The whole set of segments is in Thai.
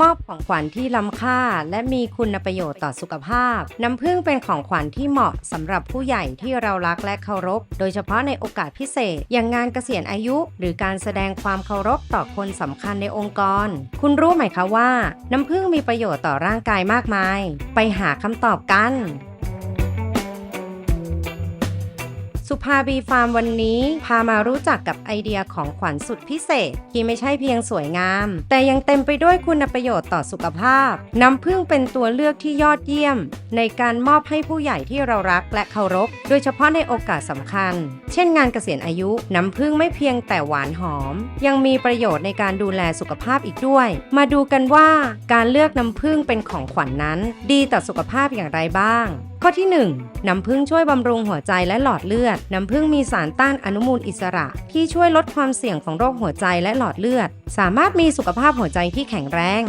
มอบของขวัญที่ล้ำค่า และมีคุณประโยชน์ต่อสุขภาพ น้ำผึ้งเป็นของขวัญที่เหมาะสำหรับผู้ใหญ่ที่เรารักและเคารพ โดยเฉพาะในโอกาสพิเศษ อย่างงานเกษียณอายุ หรือการแสดงความเคารพต่อคนสำคัญในองค์กร คุณรู้ไหมคะว่า น้ำผึ้งมีประโยชน์ต่อร่างกายมากมาย ไปหาคำตอบกัน สุภาบีฟาร์มวันนี้ พามารู้จักกับไอเดียของขวัญสุดพิเศษ ที่ไม่ใช่เพียงสวยงาม แต่ยังเต็มไปด้วยคุณประโยชน์ต่อสุขภาพ น้ำผึ้งเป็นตัวเลือกที่ยอดเยี่ยม ในการมอบให้ผู้ใหญ่ที่เรารักและเคารพ โดยเฉพาะในโอกาสสำคัญ เช่นงานเกษียณอายุ น้ำผึ้งไม่เพียงแต่หวานหอม ยังมีประโยชน์ในการดูแลสุขภาพอีกด้วย มาดูกันว่าการเลือกน้ำผึ้งเป็นของขวัญนนั้น ดีต่อสุขภาพอย่างไรบ้าง ข้อที่ 1 น้ำผึ้งช่วยบำรุงหัวใจและหลอดเลือด น้ำผึ้งมีสารต้านอนุมูลอิสระ ที่ช่วยลดความเสี่ยงของโรคหัวใจและหลอดเลือด สามารถมีสุขภาพหัวใจที่แข็งแรง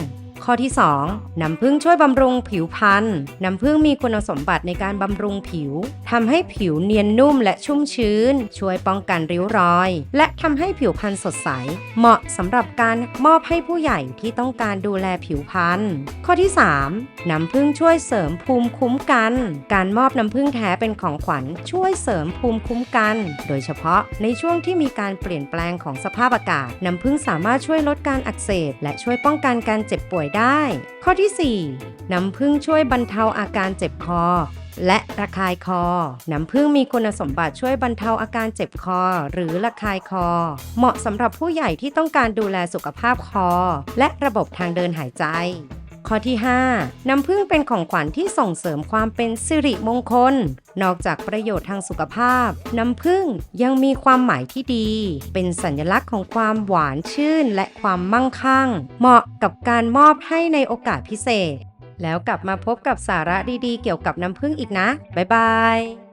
ข้อที่ 2 น้ำผึ้งช่วยบำรุงผิวพรรณน้ำผึ้งมีคุณสมบัติในการบำรุงผิวทำให้ผิวเนียนนุ่มและชุ่มชื้น ช่วยป้องกันริ้วรอย และทำให้ผิวพรรณสดใส เหมาะสำหรับการมอบให้ผู้ใหญ่ที่ต้องการดูแลผิวพรรณข้อที่ 3 น้ำผึ้งช่วยเสริมภูมิคุ้มกัน การมอบน้ำผึ้งแท้เป็นของขวัญช่วยเสริมภูมิคุ้มกัน โดยเฉพาะในช่วงที่มีการเปลี่ยนแปลงของสภาพอากาศ น้ำผึ้งสามารถช่วยลดการอักเสบและช่วยป้องกันการเจ็บป่วยได้ ข้อที่ 4 น้ำผึ้งช่วยบรรเทาอาการเจ็บคอ และระคายคอ น้ำผึ้งมีคุณสมบัติช่วยบรรเทาอาการเจ็บคอ หรือระคายคอ เหมาะสำหรับผู้ใหญ่ที่ต้องการดูแลสุขภาพคอ และระบบทางเดินหายใจข้อที่ 5 น้ำผึ้งเป็นของขวัญที่ส่งเสริมความเป็นสิริมงคล นอกจากประโยชน์ทางสุขภาพ น้ำผึ้งยังมีความหมายที่ดี เป็นสัญลักษณ์ของความหวานชื่นและความมั่งคั่ง เหมาะกับการมอบให้ในโอกาสพิเศษ แล้วกลับมาพบกับสาระดีๆ เกี่ยวกับน้ำผึ้งอีกนะ บ๊ายบาย